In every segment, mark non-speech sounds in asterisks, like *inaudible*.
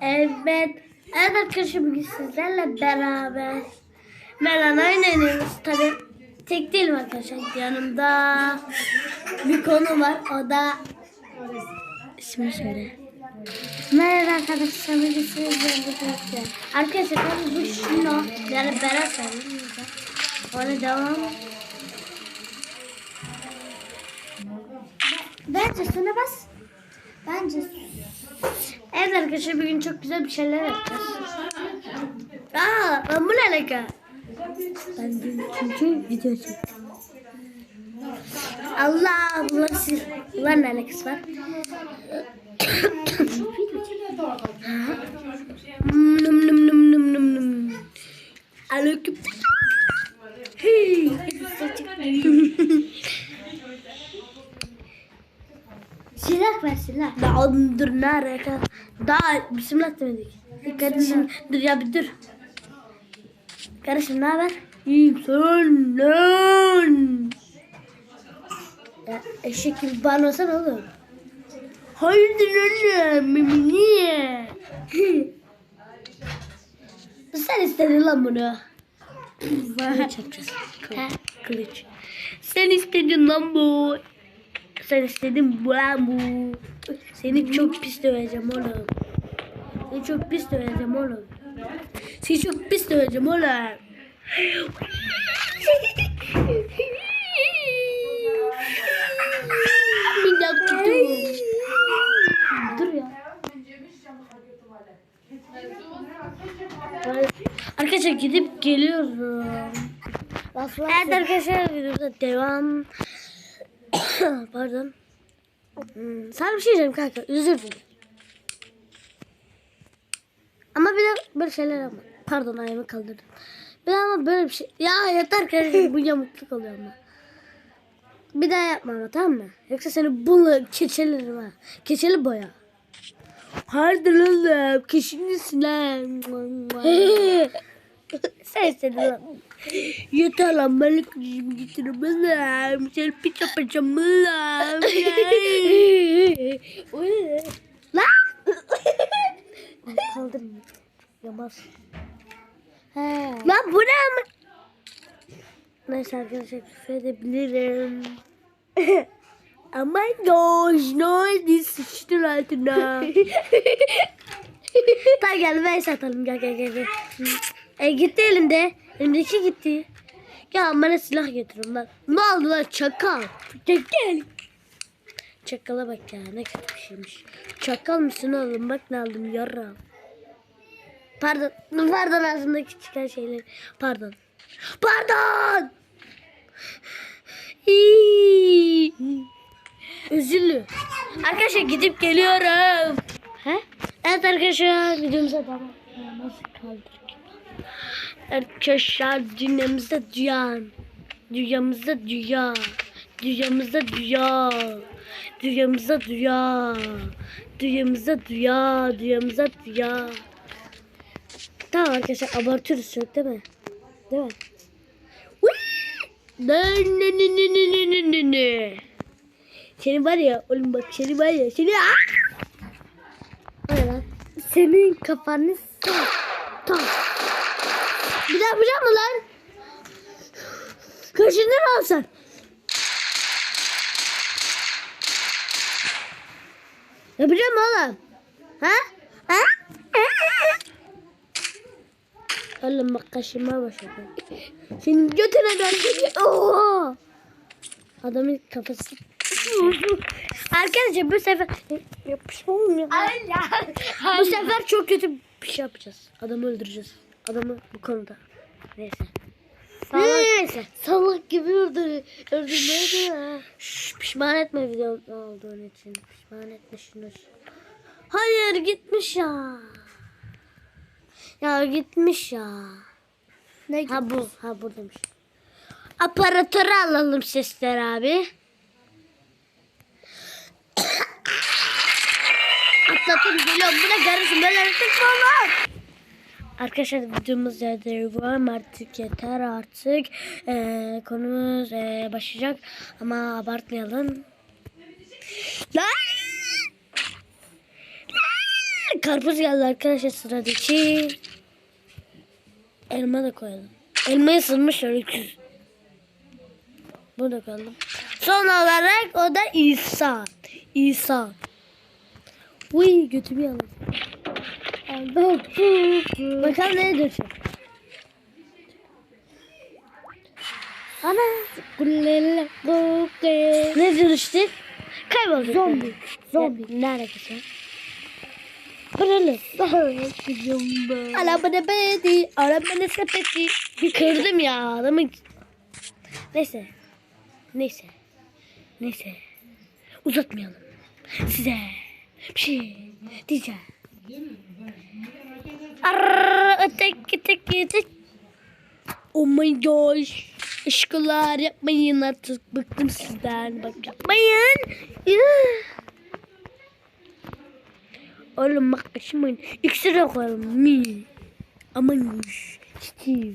Evet. Evet arkadaşım bugün sizlerle beraber Melan'a inanıyoruz. Tabi tek değilim arkadaşlar. Yanımda bir konu var. O da ismini söyle. Merhaba arkadaşlar. Bugün sizlerle. Arkadaşlar tabi bu şunu yani söyleyeyim. Ona devam. Bence üstüne bas. Bence Evet arkadaşlar bugün çok güzel bir şeyler yapacağız. Aa, ben bu ne alaka? Ben dün çünkü video çektim. Allah, bunlar siz, bunlar ne alakası var? num num num num num num. Aleyküm. Hey. Silah ver silah. Nereye kadar? Daha bismillah demedik. Kardeşim dur ya bir dur. Kardeşim ne haber? İyiyim sen lan. Ya eşek gibi bağırmasan oğlum. Hayırdır anne mimini. *laughs* Sen istedin lan bunu. Kılıç yapacağız. Kılıç. Sen istedin lan bu. Sen istedin bu lan bu. Seni çok pis döveceğim oğlum. Seni çok pis döveceğim oğlum. Seni çok pis döveceğim oğlum. Kutu. Dur ya. Arkadaşlar gidip geliyorum. Evet arkadaşlar videoda devam. *coughs* Pardon. Sana bir şey diyeceğim kanka. Özür dilerim. Ama bir de böyle şeyler ama. Pardon ayağımı kaldırdım. Bir de ama böyle bir şey. Ya yeter kardeşim bu yamukluk oluyor ama. Bir daha yapma ama tamam mı? Yoksa seni bununla keçelerim ha. Keçeli boya. Hadi oğlum. Keşinlisin lan. *laughs* Sen istedin lan. Yeter lan ben kızımı getiremem. Sen pizza yapacağım lan. Kaldırma. Yamaz. Lan bu ne ama? Neyse arkadaşlar küfür edebilirim. Aman gosh ne oldu sıçtın altına. *laughs* Tamam gel ben satalım gel gel gel. gel. E gitti elinde. Elimdeki gitti. Ya bana silah getirin lan. Ne oldu lan çakal? Gel gel. Çakala bak ya ne kötü bir şeymiş. Çakal mısın oğlum bak ne aldım yarra. Pardon. Pardon ağzımdaki çıkan şeyler. Pardon. Pardon. İyi. Üzüllü. Arkadaşlar gidip geliyorum. He? Evet arkadaşlar videomuza devam. Nasıl kaldırdık? Arkadaşlar dünyamızda duyan. Dünyamızda dünya. Dünyamızda dünya. Dünyamızda dünya. Dünyamızda dünya. Dünyamızda dünya. Tamam arkadaşlar abartıyoruz çok değil mi? Değil mi? Ne ne ne ne ne ne ne ne ne Seni var ya oğlum bak seni var ya seni? Senin kafanı. Tamam. Bir daha yapacak mı lan? Kaşını mı alsan? Yapacağım oğlum? Ha? Ha? Oğlum bak kaşınmaya başladı. Senin götüne dön. Oo! Adamın kafası. Arkadaşlar bu sefer yapışmam ya. Bu sefer çok kötü bir şey yapacağız. Adamı öldüreceğiz. Adamı bu konuda. Neyse. Neyse. Salak gibi öldür, öldürmeye de. Pişman etme video olduğun için. Pişman etme şunu. Hayır gitmiş ya. Ya gitmiş ya. Ne Ha bu. Ha buradaymış. Aparatörü alalım sesler abi. *coughs* Atlatın geliyorum. Bu ne kardeşim? Böyle mi olur? Arkadaşlar videomuz devam artık yeter artık. Ee, konumuz ee, başlayacak ama abartmayalım. Lan! Lan! karpuz geldi arkadaşlar sıradaki. Elma da koyalım. Elmayı ısınmış öyküz. Bunu da koyalım. Son olarak o da İsa. İsa. Uy götümü yaladım. *laughs* Bakalım neye dönecek. Ana. Ne dönüştü? Kayboldu. Zombi. Zombi. Ne alakası var? Buralı. Arabada bedi, arabada sepeti. Kırdım ya adamı. Neyse. Neyse. Neyse. Uzatmayalım. Size bir şey diyeceğim. Arrrr, öteki teki tek. Oh my gosh. Aşklar yapmayın artık. Bıktım sizden. Bak yapmayın. Oğlum bak kaçmayın. İkisi de koyalım. Mi. Aman Steve.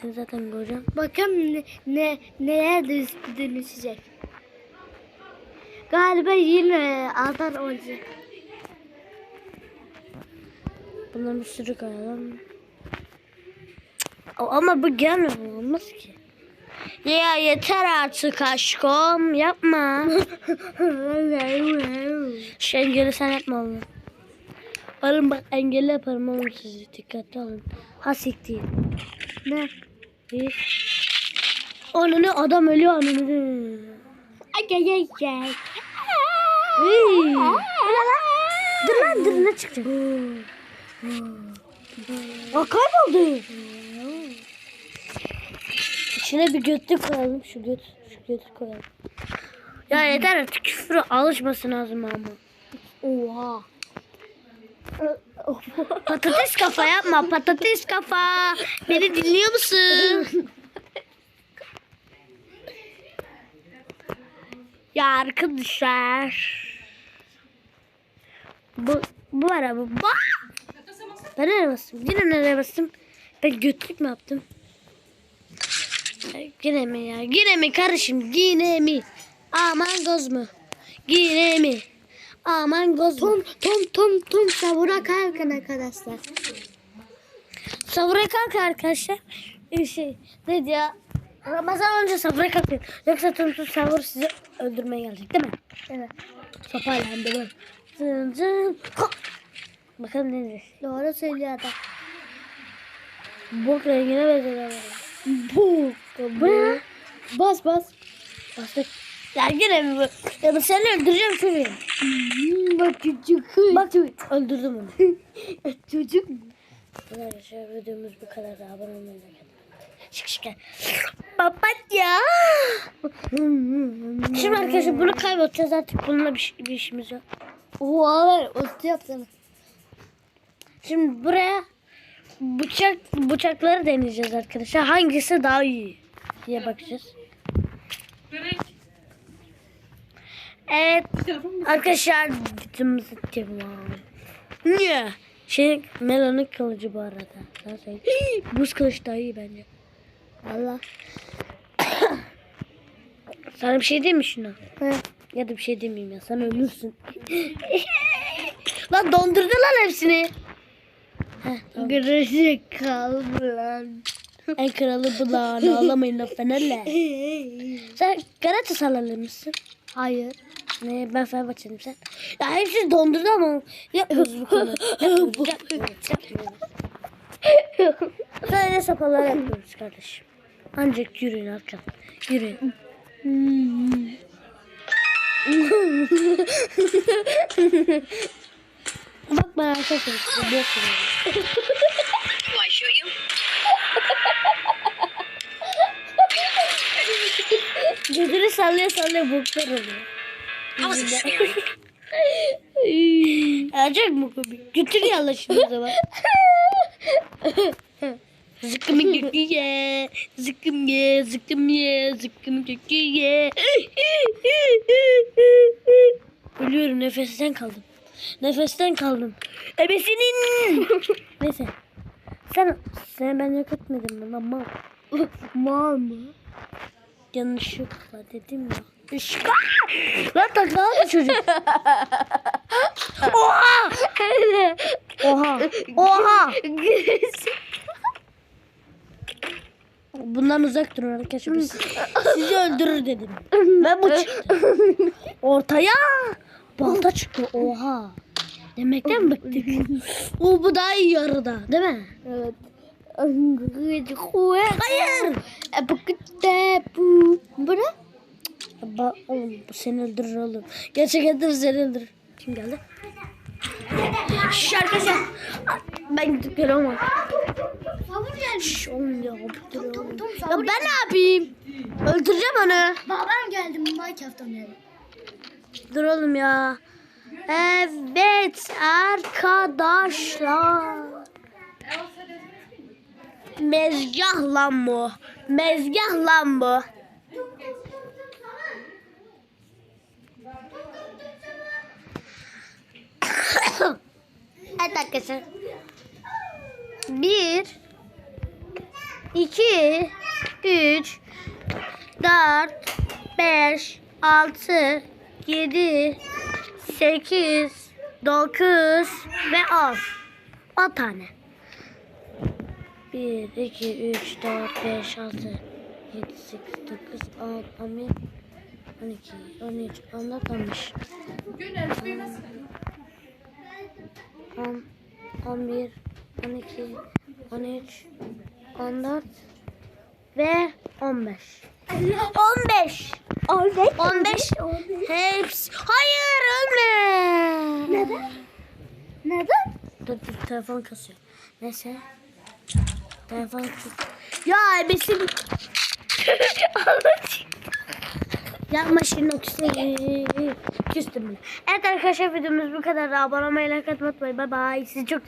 Seni zaten göreceğim. Bakalım ne, ne neye dönüş- dönüşecek. Galiba yine adam olacak. Bundan bir sürü koyalım. O- Ama bu gelmiyor. Olmaz ki. Ya yeter artık aşkım. Yapma. *laughs* Şu engeli sen yapma oğlum. Oğlum bak engeli yaparım oğlum sizi. Dikkatli olun. Ha siktir. ne? Bir. Ananı adam ölüyor ananı. Ay ay ay ay. Dur lan dur ne çıkacak? Aa kayboldu. İçine bir götlük koyalım. Şu göt, şu götü koyalım. Ya yeter artık küfürü alışmasın lazım ama. Oha. Patates kafa yapma. Patates kafa. Beni dinliyor musun? ya arkadaşlar. Bu, bu araba. Bak. Ben nereye bastım? Yine nereye bastım? Ben götlük mü yaptım? Yine mi ya? Yine mi karışım? Yine mi? Aman göz mü? Yine mi? Aman göz mü? Tom tom tom tom savura kalkın arkadaşlar. Savura kalk arkadaşlar. Ee, Şey dedi ya. Ramazan önce savura kalkın. Yoksa Tumtum savur sizi öldürmeye gelecek değil mi? Evet. Sopayla hem de böyle. Zın zın. Kalk. Bakalım ne diyecek. Doğru söylüyor adam. Bok rengine benziyor. Bu. Bu ne? Bas bas. Bastık. Ya yine mi bu? Ya ben seni öldüreceğim çocuğu. Hmm, Bak çocuk. Bak öldürdüm onu. çocuk. Arkadaşlar videomuz bu kadar. da Abone olmayı unutmayın. Şık şık. Papatya. Şimdi arkadaşlar bunu kaybedeceğiz artık. Bununla bir, bir işimiz yok. Oha. Otu yapsana. Şimdi buraya bıçak bıçakları deneyeceğiz arkadaşlar. Hangisi daha iyi diye bakacağız. Evet arkadaşlar videomuzu devam. Niye? Şey Melon'un kılıcı bu arada. Buz kılıç daha iyi bence. Allah. *coughs* Sana bir şey diyeyim mi şuna? He. Ya da bir şey demeyeyim ya. Sen ölürsün. *coughs* lan dondurdu lan hepsini. Heh, tamam. Gırıcı kaldı lan. En kralı bu lan. Ağlamayın lan fenerle. *laughs* Sen Galatasaray mısın? Hayır. Ne ben Fenerbahçeliyim sen. Ya hepsi dondurdu ama yapmıyoruz bu konuda. Yapmıyoruz, yapmıyoruz, yapmıyoruz. Böyle sapalar yapmıyoruz kardeşim. Ancak yürüyün arkadaşlar. Yürüyün. *laughs* Bak bana arkadaşlar size show you? Gözünü sallaya sallaya boklar oluyor. Acayip mi komik? Götür yalla şimdi o zaman. Zıkkımı kökü ye, zıkkım ye, zıkkım ye, zıkkım kökü ye. Ölüyorum nefesten kaldım. Nefesten kaldım. Ebesinin. *laughs* Neyse. Sen, sen ben yok etmedim lan mal? Mal mı? Yanlışlıkla dedim ya. Işka! Lan takla çocuk. *laughs* Oha! Oha. Oha. Bundan uzak durun arkadaşlar. Sizi *laughs* öldürür dedim. Ve bu çıktı. Ortaya balta çıktı. Oha. Demekten bıktık. o bu daha iyi yarıda değil mi? Evet. Hayır. Bu bu ne? Ba oğlum bu seni öldürür oğlum. Gerçekten seni öldürür. Kim geldi? Şş arkadaşlar. Ben gidip geliyorum. Şş oğlum ya. bu dur oğlum. Ya ben ne yapayım? Öldüreceğim onu. Babam geldi Minecraft oynayalım. Dur oğlum ya. Evet arkadaşlar. Mezgah lan bu. Mezgah lan bu. *coughs* evet arkadaşlar. Bir, iki, üç, dört, beş, altı, yedi, sekiz, dokuz ve on. On tane. Bir, iki, üç, dört, beş, altı, yedi, sekiz, dokuz, on, on bir, on iki, on üç, on dört, on beş. On, on bir, on iki, on üç, on dört ve on beş. On beş. On beş. Hepsi. Hayır ölme. Neden? Neden? Dur dur telefon kasıyor. Neyse. Telefon. Ya bizim... *laughs* Yapma şimdi küstüm. Evet arkadaşlar videomuz bu kadar. Abone olmayı, like atmayı unutmayın. Bye bye. Sizi çok